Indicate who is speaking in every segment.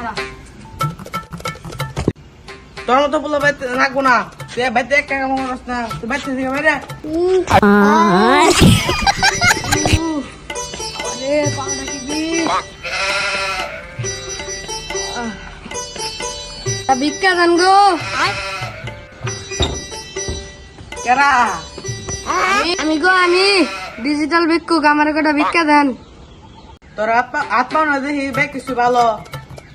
Speaker 1: খারাপ
Speaker 2: তোর মতো বলে বাইতে রাখব না তুই বাইতে এক টাকা মনে না তুই বাইতে থেকে বাইরে
Speaker 1: ভিক্ষা দেন গো
Speaker 2: কেরা
Speaker 1: আমি- গো আমি ডিজিটাল ভিক্ষুক আমার একটা ভিক্ষা দেন
Speaker 2: তোর পাও না দেখি বেগ কিছু ভালো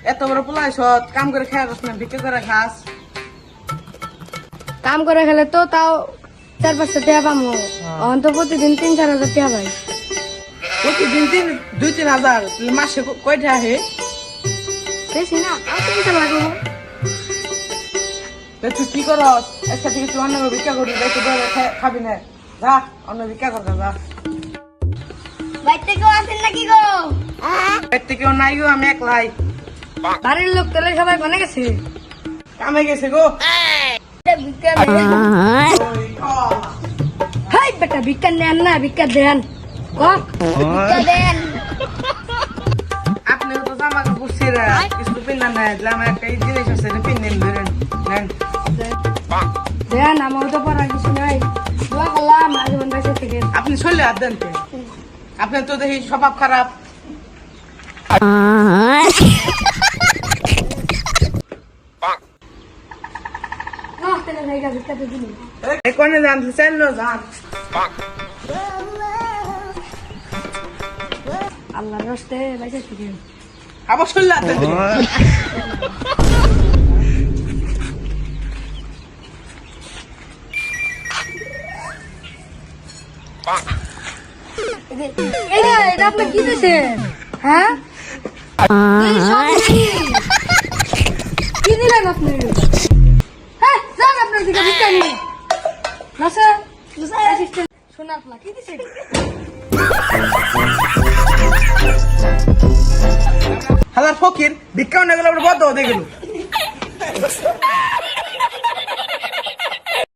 Speaker 2: এত বড় পোলাই সৎ কাম করে খেয়ে না বিক্রি করে খাস।
Speaker 1: কাম করে খেলে তো তাও চার পাঁচটা টাকা পাবো অন তো প্রতিদিন তিন চার হাজার টাকা পাই।
Speaker 2: প্রতিদিন তিন দুই তিন হাজার মাসে ক- কয়টা আহে
Speaker 1: বেশি না তিন চার লাগবো
Speaker 2: তুই কি করস? আজকে থেকে তুই অন্য ভিক্ষা করবি ধরে খাবি না। যা অন্য ভিক্ষা করতে যা
Speaker 1: বাইতে কেউ আছেন নাকি গো?
Speaker 2: এর থেকেও নাই গো আমি একলাই।
Speaker 1: বাড়ির লোক তোলে সবাই বনে গেছে?
Speaker 2: কামে গেছে গো।
Speaker 1: হাই বেটা ভিক্ষা নেন না ভিক্ষা দেন। ক ভিক্ষা দেন।
Speaker 2: আপনি তো জামা কাপড় ছিঁড়া কিছু পিন্না নাই আমার একটা জিনিস আছে এটা ধরেন নেন
Speaker 1: দেন আমার তো পড়া কিছু নাই। দোয়া করলাম আজীবন বেঁচে থেকে।
Speaker 2: আপনি চলে দেন কে? আপনার তো দেখি স্বভাব খারাপ
Speaker 1: না তেলে জায়গা ভিক্ষা দিয়ে দিন
Speaker 2: এই কোনে যান চাইলো যান।
Speaker 1: আল্লাহর রস্তে
Speaker 2: আবার চলে
Speaker 1: এটা এটা আপনি কি দিয়েছেন হ্যাঁ? কি? কি দিলেন আপনি? শোনা আপনার কি দিয়েছেন
Speaker 2: হাজার ফকির ভিক্ষা না গেলে বদ্ধ হতে গেল।